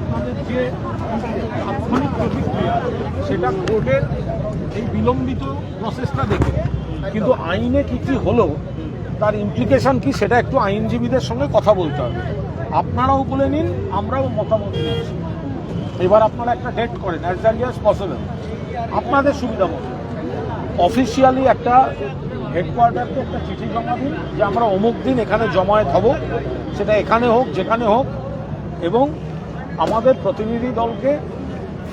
আপনাদের যে তাৎক্ষণিক প্রতিক্রিয়া, সেটা কোর্টের এই বিলম্বিত প্রসেসটা দেখে। কিন্তু আইনে কি কি হলো, তার ইমপ্লিকেশন কি, সেটা একটু আইনজীবীদের সঙ্গে কথা বলতে হবে। আপনারাও বলে নিন, আমরাও মতামত নিচ্ছি এবার আপনারা একটা ডেট করেন অ্যাজ আর্লি অ্যাজ পসিবল আপনাদের সুবিধা মতো। অফিসিয়ালি একটা হেডকোয়ার্টারকে একটা চিঠি জমা দিন, যে আমরা অমুক দিন এখানে জমায়েত হব, সেটা এখানে হোক, যেখানে হোক, এবং আমাদের প্রতিনিধি দলকে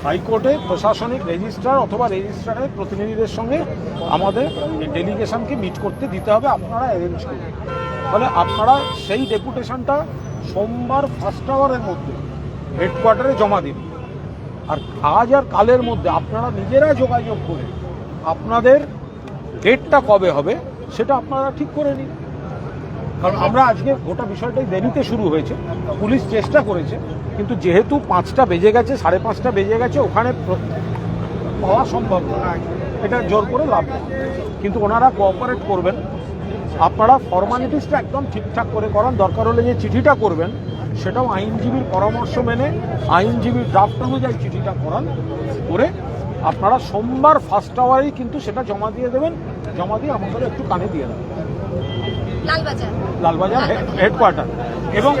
হাইকোর্টে প্রশাসনিক রেজিস্ট্রার অথবা রেজিস্ট্রারের প্রতিনিধিদের সঙ্গে আমাদের ডেলিগেশনকে মিট করতে দিতে হবে, আপনারা অ্যারেঞ্জ করুন। ফলে আপনারা সেই ডেপুটেশনটা সোমবার ফার্স্ট আওয়ারের মধ্যে হেডকোয়ার্টারে জমা দিন। আর আজ আর কালের মধ্যে আপনারা নিজেরা যোগাযোগ করে আপনাদের ডেটটা কবে হবে, সেটা আপনারা ঠিক করে নিন। কারণ আমরা আজকে গোটা বিষয়টাই দেরিতে শুরু হয়েছে। পুলিশ চেষ্টা করেছে, কিন্তু যেহেতু পাঁচটা বেজে গেছে, সাড়ে পাঁচটা বেজে গেছে, ওখানে পাওয়া সম্ভব না। এটা জোর করে লাভ কিন্তু ওনারা কোঅপারেট করবেন। আপনারা ফর্মালিটিসটা একদম ঠিকঠাক করে করান দরকার হলে যে চিঠিটা করবেন, সেটাও আইনজীবীর পরামর্শ মেনে, আইনজীবীর ড্রাফট অনুযায়ী চিঠিটা করান, করে আপনারা সোমবার ফার্স্ট আওয়ারেই কিন্তু সেটা জমা দিয়ে দেবেন। জমা দিয়ে আমাদের একটু কানে দিয়ে দেবেন। লালবাজার। লালবাজার হেডকোয়ার্টার এবং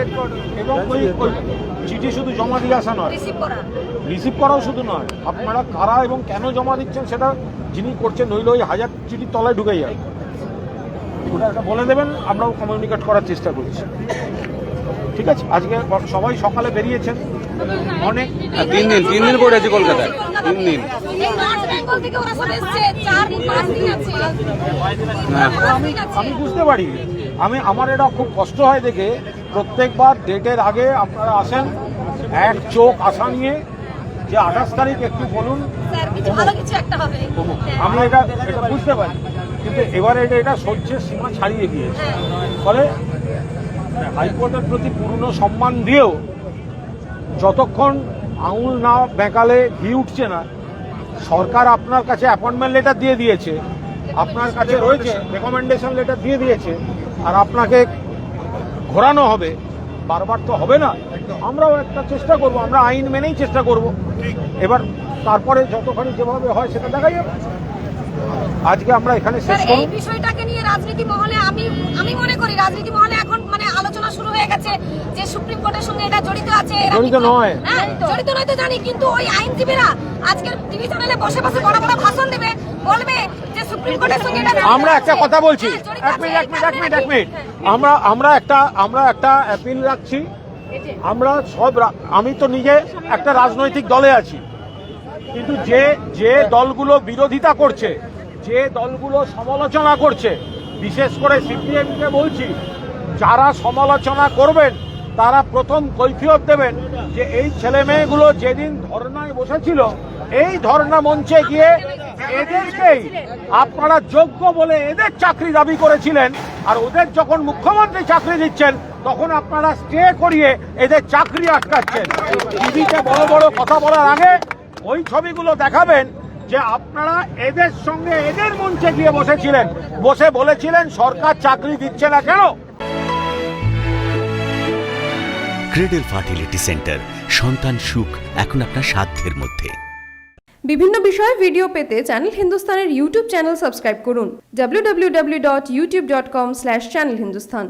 এবং ওই ওই চিঠি শুধু জমা দিয়ে আসা নয়। রিসিভ করা। রিসিভ করাও শুধু নয়। আপনারা কারা এবং কেন জমা দিচ্ছেন সেটা যিনি করছেন নইলে ওই হাজার চিঠির তলায় ঢুকে যায় ওটা বলে দেবেন আমরাও কমিউনিকেট করার চেষ্টা করছি। ঠিক আছে? আজকে সবাই সকালে বেরিয়েছেন। অনেক তিন দিন তিন দিন পড়ে আছে কলকাতায়। তিন দিন। এই নর্থ বেঙ্গল থেকে ওরা সব এসছে চার পাঁচ দিন আছে। হ্যাঁ। আমি দিন আমি বুঝতে পারি। আমি আমার এটা খুব কষ্ট হয় দেখে। প্রত্যেকবার ডেটের আগে আপনারা আসেন। এক চোখ আশা নিয়ে। যে আঠাশ তারিখ একটু বলুন। স্যার কিছু ভালো কিছু একটা হবে। অমুক। হ্যাঁ। আমি এটা এটা বুঝতে পারি। কিন্তু এবারে এটা এটা সহ্যের সীমা ছাড়িয়ে গিয়েছে। ফলে হাইকোর্টের প্রতি পূর্ণ সম্মান দিয়েও যতক্ষণ আঙুল না বেঁকালে ঘি উঠছে না, সরকার আপনার কাছে অ্যাপয়েন্টমেন্ট লেটার দিয়ে দিয়েছে, আপনার কাছে রয়েছে রেকমেন্ডেশন লেটার দিয়ে দিয়েছে, আর আপনাকে ঘোরানো হবে, বারবার তো হবে না। আমরাও একটা চেষ্টা করব, আমরা আইন মেনেই চেষ্টা করব। এবার তারপরে যতখানি যেভাবে হয় সেটা দেখা যাবে। আজকে আমরা এখানে শেষ স্যার এই বিষয়টাকে নিয়ে রাজনীতি মহলে আমি আমি মনে করি রাজনীতি মহলে এখন মানে আলোচনা শুরু হয়ে গেছে যে সুপ্রিম কোর্টের সঙ্গে এটা জড়িত আছে জড়িত নয়। হ্যাঁ জড়িত। নয় তো জানি কিন্তু ওই আইনজীবীরা আজকের টিভি চ্যানেলে বসে বসে বড় বড় ভাষণ দেবে বলবে যে সুপ্রিম কোর্টের সঙ্গে এটা আমরা একটা কথা বলছি। হ্যাঁ, এক মিনিট এক মিনিট এক মিনিট এক মিনিট। হ্যাঁ। আমরা আমরা একটা আমরা একটা অ্যাপিল রাখছি। আমরা সব আমি তো নিজে একটা রাজনৈতিক দলে আছি। কিন্তু যে যে দলগুলো বিরোধিতা করছে, যে দলগুলো সমালোচনা করছে, বিশেষ করে সিপিএমকে বলছি, যারা সমালোচনা করবেন, তারা প্রথম কৈফিয়ত দেবেন যে এই ছেলে মেয়েগুলো যেদিন ধর্নায় বসেছিল, এই ধর্না মঞ্চে গিয়ে এদেরকেই আপনারা যোগ্য বলে এদের চাকরি দাবি করেছিলেন, আর ওদের যখন মুখ্যমন্ত্রী চাকরি দিচ্ছেন, তখন আপনারা স্টে করিয়ে এদের চাকরি আটকাচ্ছেন। টিভিতে বড় বড় কথা বলার আগে ওই ছবিগুলো দেখাবেন যে আপনারা এদের সঙ্গে এদের মঞ্চে গিয়ে বসেছিলেন। বসে বলেছিলেন সরকার চাকরি দিচ্ছে না কেন? ক্রেডেল ফার্টিলিটি সেন্টার সন্তান সুখ এখন আপনার সাধ্যের মধ্যে। বিভিন্ন বিষয়ে ভিডিও পেতে চ্যানেল হিন্দুস্তানের ইউটিউব চ্যানেল সাবস্ক্রাইব করুন www.youtube.com/channelhindustan